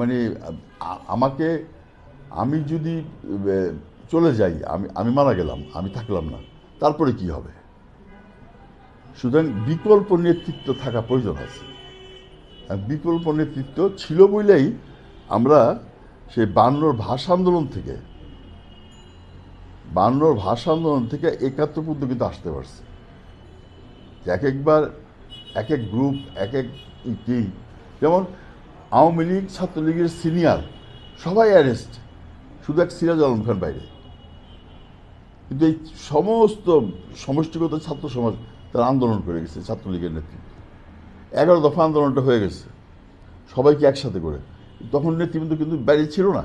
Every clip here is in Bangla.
মানে আমাকে, আমি যদি চলে যাই, আমি আমি মারা গেলাম, আমি থাকলাম না, তারপরে কি হবে? সুতরাং বিকল্প নেতৃত্ব থাকা প্রয়োজন আছে। বিকল্প নেতৃত্ব ছিল বলেই আমরা সেই বান্নর ভাষা আন্দোলন থেকে, বান্নর ভাষা আন্দোলন থেকে একাত্তর পর্যন্ত কিন্তু আসতে পারছে। এক একবার, এক এক গ্রুপ এক এক যেমন আওয়ামী লীগ, ছাত্রলীগের সিনিয়র, সবাই অ্যারেস্ট শুধু এক সিরাজ আলম খান বাইরে। কিন্তু এই সমস্ত সমষ্টিগত ছাত্র সমাজ তারা আন্দোলন করে গেছে, ছাত্রলীগের নেতৃত্বে। এগারো দফা আন্দোলনটা হয়ে গেছে, সবাইকে একসাথে করে। তখন নেতৃবৃন্দ কিন্তু বাইরে ছিল না।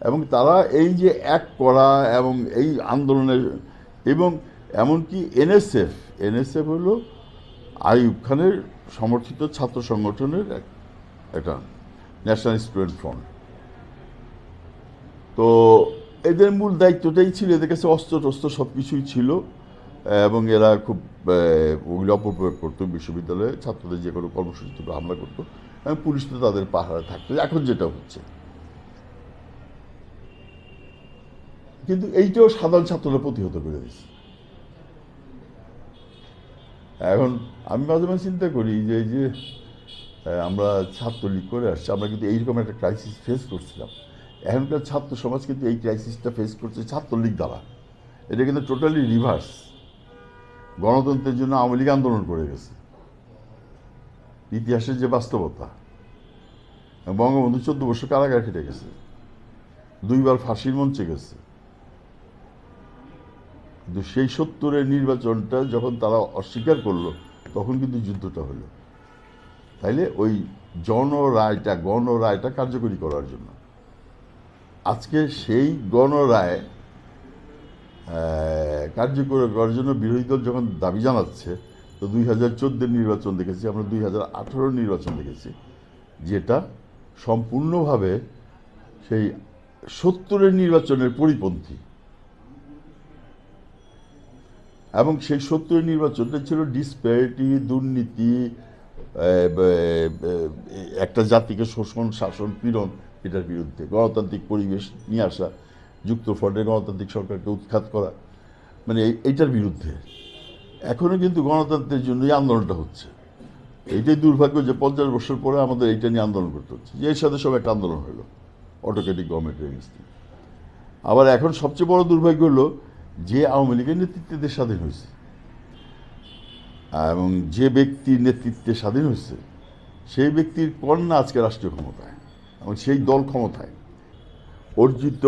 এবং তারা এই যে এক করা এবং এই আন্দোলনের, এবং এমনকি এনএসএফ এনএসএফ হলো আইয়ুব খানের সমর্থিত ছাত্র সংগঠনের এক- একটা ন্যাশনাল স্টুডেন্ট ফ্রন্ট তো এদের মূল দায়িত্বটাই ছিল এদের কাছে অস্ত্র টস্ত্র সব কিছুই ছিল, এবং এরা খুব ওগুলো অপপ্রয়োগ করতো, বিশ্ববিদ্যালয়ে ছাত্রদের যে কোনো কর্মসূচিতে হামলা করতো, এবং পুলিশ তো তাদের পাহাড়ে থাকতো। এখন যেটা হচ্ছে, কিন্তু এইটাও সাধারণ ছাত্ররা প্রতিহত করে দিচ্ছে এখন আমি মাঝে মাঝে চিন্তা করি যে যে আমরা ছাত্রলীগ করে আসছি। আমরা কিন্তু এইরকম একটা ক্রাইসিস ফেস করছিলাম। এখনকার ছাত্র সমাজ কিন্তু এই ক্রাইসিসটা ফেস করছে ছাত্রলীগ দ্বারা। এটা কিন্তু টোটালি রিভার্স গণতন্ত্রের জন্য আওয়ামী লীগ আন্দোলন করে গেছে। ইতিহাসের যে বাস্তবতা। বঙ্গবন্ধু চোদ্দ বছর কারাগার খেটে গেছে। দুইবার ফাঁসির মঞ্চে গেছে। কিন্তু সেই সত্তরের নির্বাচনটা যখন তারা অস্বীকার করল, তখন কিন্তু যুদ্ধটা হলো। তাইলে ওই জন রায়টা গণ রায়টা কার্যকরী করার জন্য। আজকে সেই গণরায় আহ, কার্যকর করার জন্য বিরোধী দল যখন দাবি জানাচ্ছে তো দুই হাজার চোদ্দের নির্বাচন দেখেছি আমরা দুই হাজার আঠারোর নির্বাচন দেখেছি যেটা সম্পূর্ণভাবে সেই সত্তরের নির্বাচনের পরিপন্থী। এবং সেই সত্তরের নির্বাচনটা ছিল ডিসপ্যারিটি দুর্নীতি একটা জাতিকে শোষণ, শাসন, পীড়ন, এটার বিরুদ্ধে গণতান্ত্রিক পরিবেশ নিয়ে আসা যুক্তফ্রন্টের গণতান্ত্রিক সরকারকে উৎখাত করা মানে এইটার বিরুদ্ধে। এখনও কিন্তু গণতন্ত্রের জন্যই আন্দোলনটা হচ্ছে। এইটাই দুর্ভাগ্য যে পঞ্চাশ বছর পরে আমাদের এইটা নিয়ে আন্দোলন করতে হচ্ছে। যে এর সাথে সব একটা আন্দোলন হলো অটোক্রেটিক গভর্নমেন্টের এগেন্স্টে আবার এখন সবচেয়ে বড় দুর্ভাগ্য হলো যে আওয়ামী লীগের নেতৃত্বে দেশ স্বাধীন হয়েছে। এবং যে ব্যক্তির নেতৃত্বে স্বাধীন হয়েছে, সেই ব্যক্তির কন্যা আজকে রাষ্ট্রীয় ক্ষমতায় এবং সেই দল ক্ষমতায়। অর্জিত